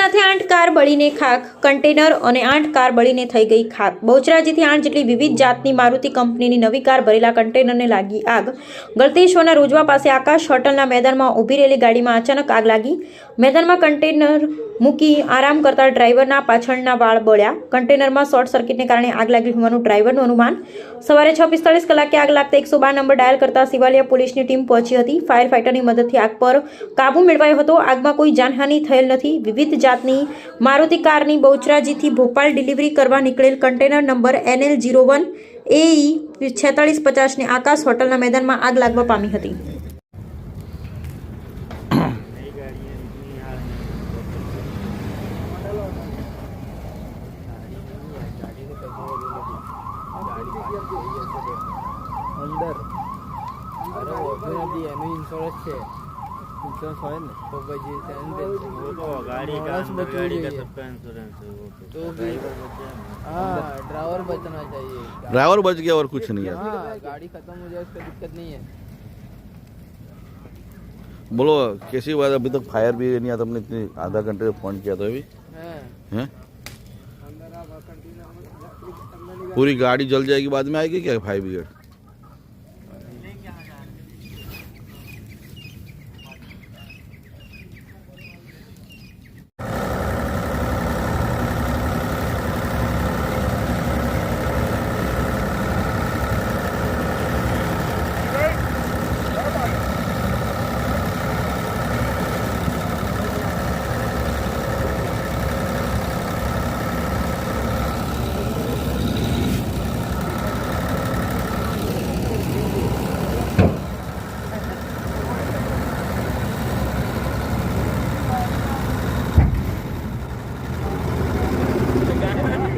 સાથે આઠ કાર બળીને ખાખ, કન્ટેનર અને આઠ કાર બળીને થઈ ગઈ ખાખ. બહુચરાજીથી આઠ જેટલી વિવિધ જાતની મારુતિ કંપનીની નવી કાર ભરેલા કન્ટેનરને લાગી આગ. ગળતેશ્વરના રોજવા પાસે આકાશ હોટલના મેદાનમાં ઊભી રહેલી ગાડીમાં અચાનક આગ લાગી. મેદાનમાં કન્ટેનર મૂકી આરામ કરતા ડ્રાઈવરના પાછળના વાળ બળ્યા. કન્ટેનરમાં શોર્ટ સર્કિટને કારણે આગ લાગી હોવાનું ડ્રાઈવરનું અનુમાન. સવારે છ પિસ્તાળીસ કલાકે આગ લાગતા એકસો બાર નંબર ડાયલ કરતા સિવાલિયા પોલીસની ટીમ પહોંચી હતી. ફાયર ફાઇટરની મદદથી આગ પર કાબુ મેળવાયો હતો. આગમાં કોઈ જાનહાનિ થયેલ નથી. વિવિધ જાતની મારુતિ કારની બહુચરાજીથી ભોપાલ ડિલિવરી કરવા નીકળેલ container number NL zero one A છેતાળીસ પચાસની આકાશ હોટલના મેદાનમાં આગ લાગવા પામી હતી. અંદર. એનું ઇન્સ્યોરન્સ છે. ना तो बजे वो तो गाड़ी का गाड़ी का इंश्योरेंस है वो तो भी हाँ ड्राइवर बचना चाहिए ड्राइवर बच गया और कुछ नहीं है। हाँ, गाड़ी खत्म हो जाए उसका दिक्कत नहीं है। बोलो कैसी बात अभी तक फायर भी नहीं आता हमने इतनी आधा घंटे फ़ोन किया था अभी। हाँ। हैं। पूरी गाड़ी जल जाएगी बाद में आएगी क्या फायर ब्रिगेड